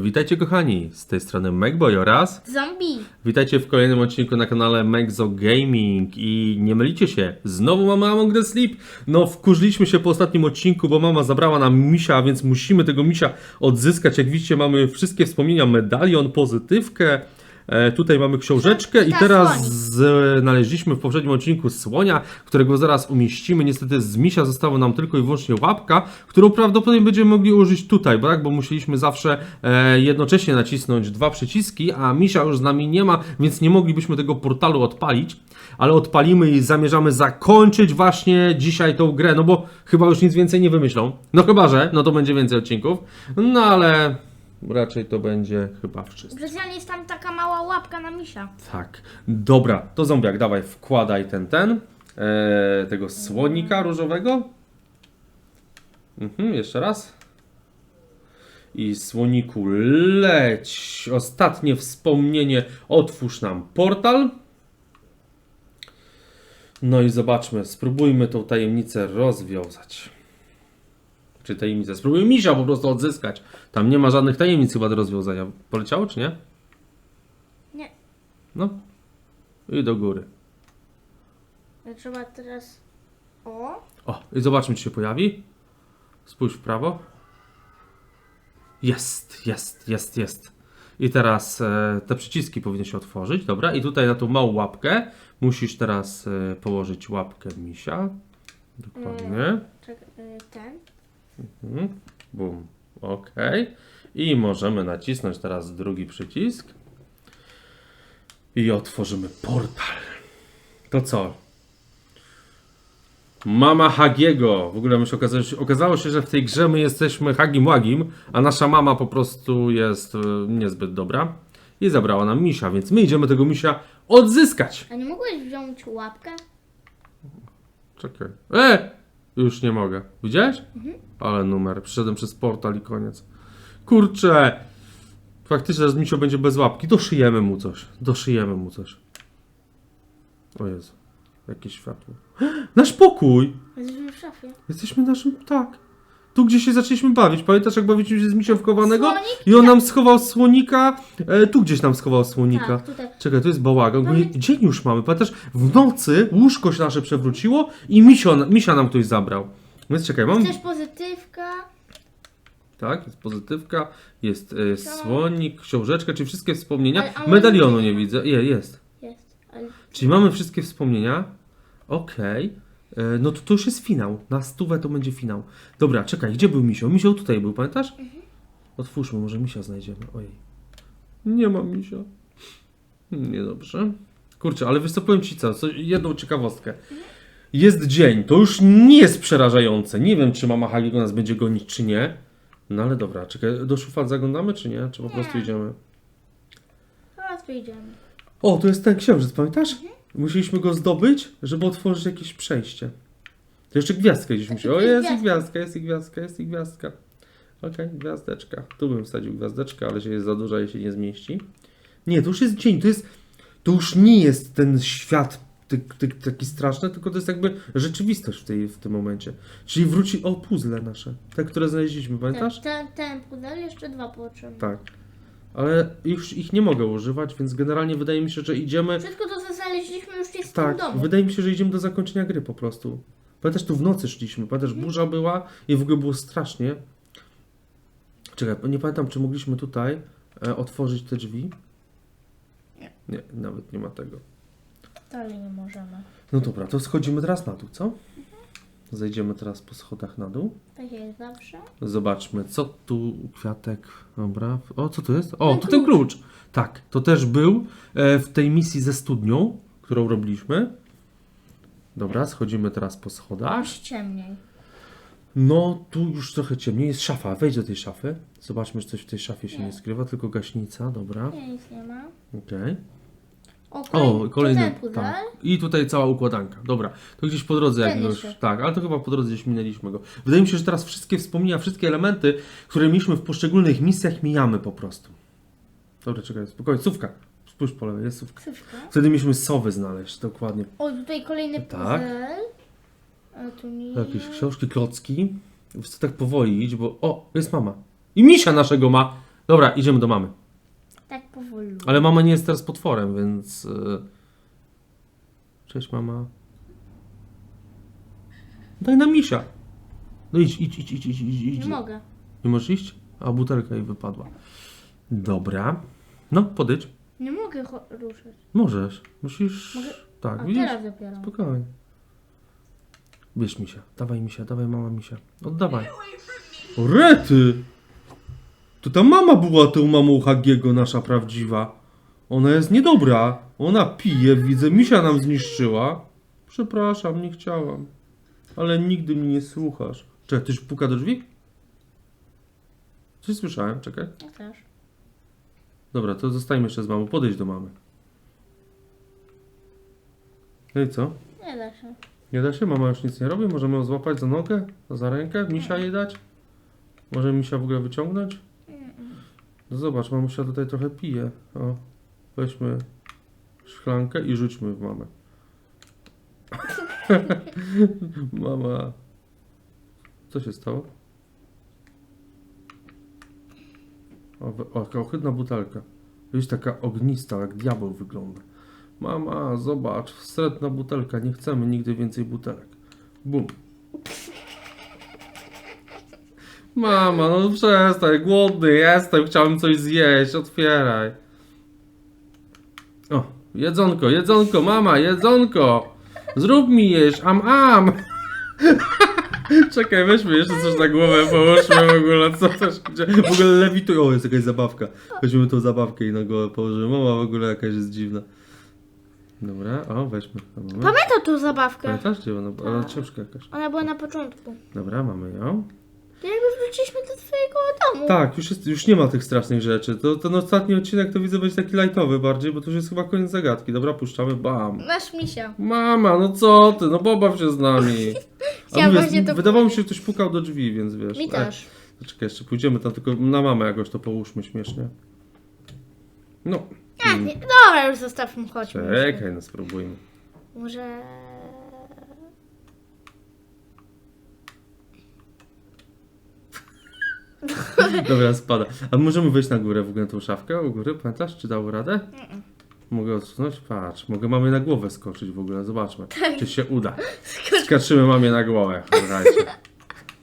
Witajcie kochani, z tej strony Megboy oraz Zombie. witajcie w kolejnym odcinku na kanale Megzo Gaming i nie mylicie się, znowu mamy Among the Sleep. No wkurzyliśmy się po ostatnim odcinku, bo mama zabrała nam misia, a więc musimy tego misia odzyskać. Jak widzicie mamy wszystkie wspomnienia, medalion, pozytywkę. E, tutaj mamy książeczkę i teraz znaleźliśmy w poprzednim odcinku słonia, którego zaraz umieścimy. Niestety z misia została nam tylko i wyłącznie łapka, którą prawdopodobnie będziemy mogli użyć tutaj, bo tak, bo musieliśmy zawsze e, jednocześnie nacisnąć dwa przyciski, a misia już z nami nie ma, więc nie moglibyśmy tego portalu odpalić. Ale odpalimy i zamierzamy zakończyć właśnie dzisiaj tą grę, no bo chyba już nic więcej nie wymyślą. No chyba, że, no to będzie więcej odcinków. No ale raczej to będzie chyba wszystko. Specjalnie jest tam taka mała łapka na misia. Tak. Dobra, to zombiak, dawaj, wkładaj ten, ten, e, tego słonika różowego. Mhm, jeszcze raz. I słoniku leć. Ostatnie wspomnienie. Otwórz nam portal. No i zobaczmy, spróbujmy tą tajemnicę rozwiązać. Czy tajemnicę? Spróbujmy misia po prostu odzyskać. Tam nie ma żadnych tajemnic chyba do rozwiązania. Poleciało czy nie? Nie. No. I do góry. Trzeba teraz... O. O, i zobaczmy, czy się pojawi. Spójrz w prawo. Jest, jest, jest, jest. I teraz e, te przyciski powinny się otworzyć, dobra? I tutaj na tą małą łapkę musisz teraz e, położyć łapkę misia. Dokładnie. Czekaj, y, ten. Mhm. Bum. Ok. I możemy nacisnąć teraz drugi przycisk. I otworzymy portal. To co? Mama Hagiego. W ogóle mi się okazało, okazało się, że w tej grze my jesteśmy Hagim Łagim, a nasza mama po prostu jest e, niezbyt dobra. I zabrała nam misia, więc my idziemy tego misia odzyskać. A nie mogłeś wziąć łapkę? Czekaj. E! Już nie mogę. Widziałeś? Ale numer. Przyszedłem przez portal i koniec. Kurczę! Faktycznie teraz misio będzie bez łapki. Doszyjemy mu coś. Doszyjemy mu coś. O Jezu. Jakieś światło. Nasz pokój! Jesteśmy w szafie. Jesteśmy naszym... Tak. Tu gdzie się zaczęliśmy bawić. Pamiętasz jak bawiliśmy się z misiem wkowanego? Słonik? I on nam schował słonika. E, tu gdzieś nam schował słonika. Tak, tutaj. Czekaj, to jest bałagan. Mamy- Dzień już mamy. Pamiętasz, w nocy łóżko się nasze przewróciło i misio, misia nam ktoś zabrał. Więc czekaj, mam... Chcesz pozytywka? Tak, jest pozytywka, jest e, słonik, książeczka, czyli wszystkie wspomnienia. Ale- ale Medalionu nie widzę. Je, jest. Jest. Ale... Czyli mamy wszystkie wspomnienia. Okej. E, No to to już jest finał. Na stówę to będzie finał. Dobra, czekaj, gdzie był misio? Misio tutaj był, pamiętasz? Otwórzmy, może misia znajdziemy. Ojej. Nie ma misia. Niedobrze. Kurczę, ale powiem Ci co, co jedną ciekawostkę. Jest dzień, to już nie jest przerażające. Nie wiem, czy mama Hagiego nas będzie gonić, czy nie. No ale dobra, czekaj, do szuflad zaglądamy, czy nie? Czy po prostu idziemy? Teraz wyjdziemy. O, to jest ten księżyc, pamiętasz? Musieliśmy go zdobyć, żeby otworzyć jakieś przejście. To jeszcze gwiazdkę gdzieś musi. O, jest i gwiazdka. jest i gwiazdka, jest i gwiazdka. Okej, gwiazdeczka. Tu bym wsadził gwiazdeczkę, ale się jest za duża i się nie zmieści. Nie, to już jest dzień, to jest... To już nie jest ten świat ty, ty, taki straszny, tylko to jest jakby rzeczywistość w, tej, w tym momencie. Czyli wróci... O, puzzle nasze. Te, które znaleźliśmy, pamiętasz? Ten, ten pudel, jeszcze dwa potrzebne. Tak. Ale już ich nie mogę używać, więc generalnie wydaje mi się, że idziemy... Wszystko to, co znaleźliśmy, Tak, domu. wydaje mi się, że idziemy do zakończenia gry po prostu. Pamiętasz, tu w nocy szliśmy, pamiętasz, Mhm. burza była i w ogóle było strasznie. Czekaj, nie pamiętam, czy mogliśmy tutaj e, otworzyć te drzwi. Nie. Nie, nawet nie ma tego. Dalej nie możemy. No dobra, to schodzimy teraz na dół, co? Zejdziemy teraz po schodach na dół. Tak jak zawsze. Zobaczmy, co tu kwiatek. Dobra. O, co to jest? O, Ten to ten klucz. Tak, to też był e, w tej misji ze studnią, którą robiliśmy. Dobra, schodzimy teraz po schodach. Aż ciemniej. No, tu już trochę ciemniej. Jest szafa. Wejdź do tej szafy. Zobaczmy, czy coś w tej szafie się Nie. nie skrywa, tylko gaśnica. Dobra. Nie, nic nie ma. Okej. O, O, kolejny, pudel. Tak. I tutaj cała układanka. Dobra. To gdzieś po drodze, jak Ten już. jeszcze. Tak, ale to chyba po drodze gdzieś minęliśmy go. Wydaje mi się, że teraz wszystkie wspomnienia, wszystkie elementy, które mieliśmy w poszczególnych misjach, mijamy po prostu. Dobra, czekaj, spokojnie. Sówka. Spójrz po lewej, jest sówka. Ksywka. Wtedy mieliśmy sowy znaleźć, dokładnie. O, tutaj kolejny Tak. puzzle. A tu nie. Jakieś książki, klocki. Chcę tak powoli iść, bo... O, jest mama. I misia naszego ma. Dobra, idziemy do mamy. Tak powoli. Ale mama nie jest teraz potworem, więc... y, Cześć mama. Daj nam misia. No idź, idź, idź, idź, idź, idź. idź. Nie mogę. Nie możesz iść? A butelka jej wypadła. Dobra. No, podejdź. Nie mogę cho- ruszać. Możesz. Musisz... Mogę- Tak, A widzisz? teraz dopiero. Spokojnie. Bierz misia. Dawaj misia, dawaj mama misia. Oddawaj. O, Rety! To ta mama była tą mamą Hagiego, nasza prawdziwa. Ona jest niedobra. Ona pije, widzę, misia nam zniszczyła. Przepraszam, nie chciałam. Ale nigdy mnie nie słuchasz. Czekaj, ktoś puka do drzwi? Coś słyszałem, czekaj. Ja też. Dobra, to zostańmy jeszcze z mamą. Podejdź do mamy. No i co? Nie da się. Nie da się? Mama już nic nie robi? Możemy ją złapać za nogę? Za rękę? Misia jej dać? Może misia w ogóle wyciągnąć? No zobacz, mamusia tutaj trochę pije. O, weźmy szklankę i rzućmy w mamę. Mama. Co się stało? O, jaka ohydna butelka. Jest taka ognista, jak diabeł wygląda. Mama, zobacz, wstrętna butelka, nie chcemy nigdy więcej butelek. Bum. Mama, no przestań, głodny jestem, chciałem coś zjeść, otwieraj. O, jedzonko, jedzonko, mama, jedzonko. Zrób mi jeść, am, am. Czekaj, weźmy jeszcze coś na głowę, połóżmy w ogóle, co to się dzieje. W ogóle lewituj, o jest jakaś zabawka. Weźmy tą zabawkę i na głowę położymy. Mama w ogóle jakaś jest dziwna. Dobra, o weźmy. Mamy. Pamiętam tą zabawkę. Pamiętasz gdzie ona była? Ale ciężka jakaś. Ona była na początku. Dobra, mamy ją. Jakby wróciliśmy do twojego domu. Tak, już, jest, już nie ma tych strasznych rzeczy. To ten ostatni odcinek to widzę będzie taki lightowy bardziej, bo to już jest chyba koniec zagadki. Dobra, puszczamy, bam. Masz misia. Mama, no co ty, no pobaw się z nami. A Chciałam mówię, właśnie to wydawało mi się, powiedzieć. że ktoś pukał do drzwi, więc wiesz. Mi e, też. Czekaj, jeszcze pójdziemy tam, tylko na mamę jakoś to połóżmy śmiesznie. No. A, nie. Dobra, już zostawmy, chodźmy. Czekaj, no spróbujmy. Może... Dobra, spada. A możemy wejść na górę w ogóle na tą szafkę u góry, pamiętasz? Czy dało radę? Mogę odsunąć? Patrz, mogę mamie na głowę skoczyć w ogóle, zobaczmy, czy się uda. Skaczymy mamie na głowę.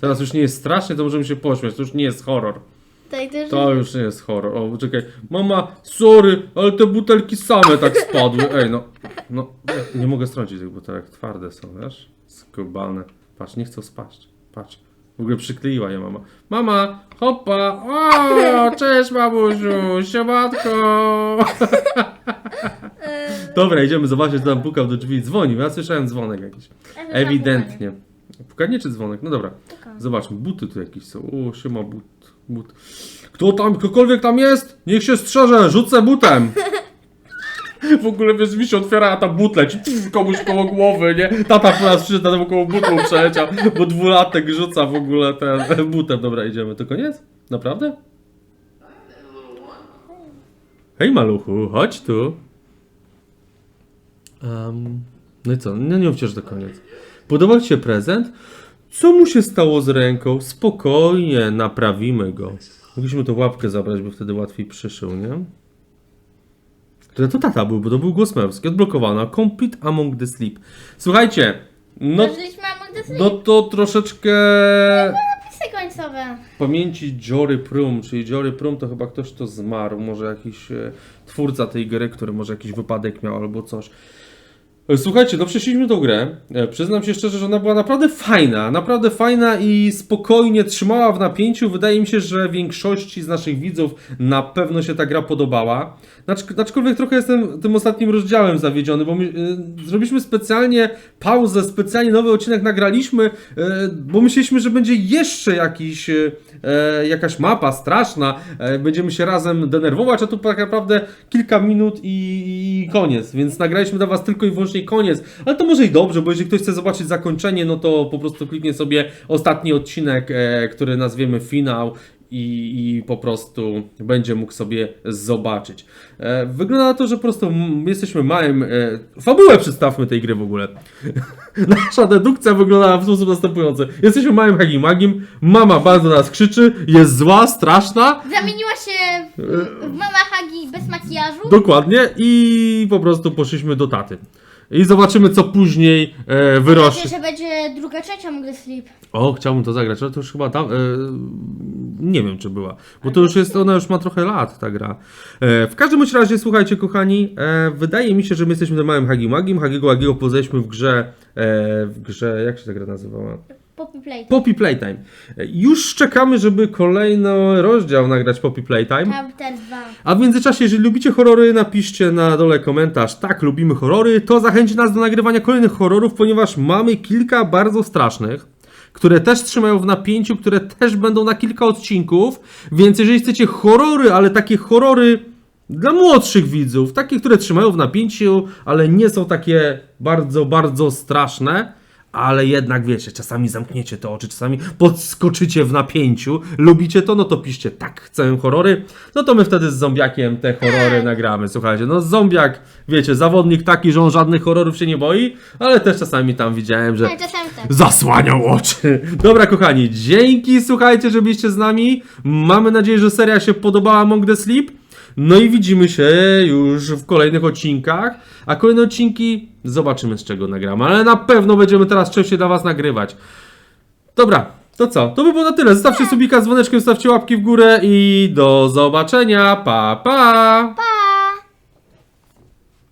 Teraz już nie jest strasznie, to możemy się pośmiać, to już nie jest horror. Tutaj też... To już nie jest horror. O, czekaj. Mama, sorry, ale te butelki same tak spadły. Ej, no. No, nie mogę strącić tych butelek. Twarde są, wiesz? Skubane. Patrz, nie chcą spaść. Patrz. W ogóle przykleiła je mama. Mama, hopa! O, cześć mamusiu, siematko! Dobra, idziemy zobaczyć, tam pukał do drzwi. Dzwonił, ja słyszałem dzwonek jakiś. Ewidentnie. Pukanie czy dzwonek? No dobra. Zobaczmy, buty tu jakieś są. O, siema but, but. Kto tam, ktokolwiek tam jest? Niech się strzeże, rzucę butem. W ogóle wiesz, mi się otwiera, a ta but leci pff, komuś koło głowy, nie? Tata po nas przyszedł, tata koło butu przeleciał, bo dwulatek rzuca w ogóle ten butem. Dobra, idziemy. To koniec? Naprawdę? Hej maluchu, chodź tu. Um, no i co? No nie mówcie, że to koniec. Podobał Ci się prezent? Co mu się stało z ręką? Spokojnie, naprawimy go. Mogliśmy tą łapkę zabrać, by wtedy łatwiej przyszył, nie? To, to tata był, bo to był głos męski. Odblokowana. Complete Among the Sleep. Słuchajcie, no, Zażyliśmy Among the Sleep. no to troszeczkę Napisy końcowe. pamięci Jory Prum, czyli Jory Prum to chyba ktoś, kto zmarł, może jakiś e, twórca tej gry, który może jakiś wypadek miał albo coś. Słuchajcie, no przeszliśmy tą grę. E, Przyznam się szczerze, że ona była naprawdę fajna, naprawdę fajna i spokojnie trzymała w napięciu. Wydaje mi się, że większości z naszych widzów na pewno się ta gra podobała. Acz- Aczkolwiek trochę jestem tym ostatnim rozdziałem zawiedziony, bo my, e, zrobiliśmy specjalnie pauzę, specjalnie nowy odcinek nagraliśmy, e, bo myśleliśmy, że będzie jeszcze jakiś, e, jakaś mapa straszna, e, będziemy się razem denerwować, a tu tak naprawdę kilka minut i, i koniec, więc nagraliśmy dla Was tylko i wyłącznie koniec, ale to może i dobrze, bo jeżeli ktoś chce zobaczyć zakończenie, no to po prostu kliknie sobie ostatni odcinek, e, który nazwiemy finał i, i po prostu będzie mógł sobie zobaczyć. E, wygląda na to, że po prostu jesteśmy małym. E, fabułę przedstawmy tej gry w ogóle. Nasza dedukcja wygląda w sposób następujący. Jesteśmy małym hagimagiem, mama bardzo na nas krzyczy, jest zła, straszna. Zamieniła się w, w mama Hagi bez makijażu. Dokładnie i po prostu poszliśmy do taty. I zobaczymy, co później e, wyrośnie. Myślę, że będzie druga, trzecia the Sleep. O, chciałbym to zagrać, ale to już chyba tam. E, nie wiem, czy była. Bo to już jest, ona już ma trochę lat, ta gra. E, w każdym bądź razie, słuchajcie, kochani, e, wydaje mi się, że my jesteśmy tym małym Hagi Magim. Hagiego Hagiego poznaliśmy w grze. E, w grze. Jak się ta gra nazywała? Poppy Play. Poppy Playtime. Już czekamy, żeby kolejny rozdział nagrać Poppy Playtime. Chapter 2. A w międzyczasie, jeżeli lubicie horrory, napiszcie na dole komentarz. Tak, lubimy horrory. To zachęci nas do nagrywania kolejnych horrorów, ponieważ mamy kilka bardzo strasznych, które też trzymają w napięciu, które też będą na kilka odcinków. Więc jeżeli chcecie horrory, ale takie horrory dla młodszych widzów, takie, które trzymają w napięciu, ale nie są takie bardzo, bardzo straszne. Ale jednak wiecie, czasami zamkniecie te oczy, czasami podskoczycie w napięciu. Lubicie to? No to piszcie tak, chcę horrory. No to my wtedy z zombiakiem te horrory nagramy. Słuchajcie, no zombiak, wiecie, zawodnik taki, że on żadnych horrorów się nie boi, ale też czasami tam widziałem, że czasami tak. zasłaniał oczy. Dobra, kochani, dzięki, słuchajcie, że byliście z nami. Mamy nadzieję, że seria się podobała Among the Sleep. No i widzimy się już w kolejnych odcinkach. A kolejne odcinki zobaczymy z czego nagramy. Ale na pewno będziemy teraz częściej dla Was nagrywać. Dobra, to co? To by było na tyle. Zostawcie subika z dzwoneczkiem, zostawcie łapki w górę i do zobaczenia. Pa, pa! Pa!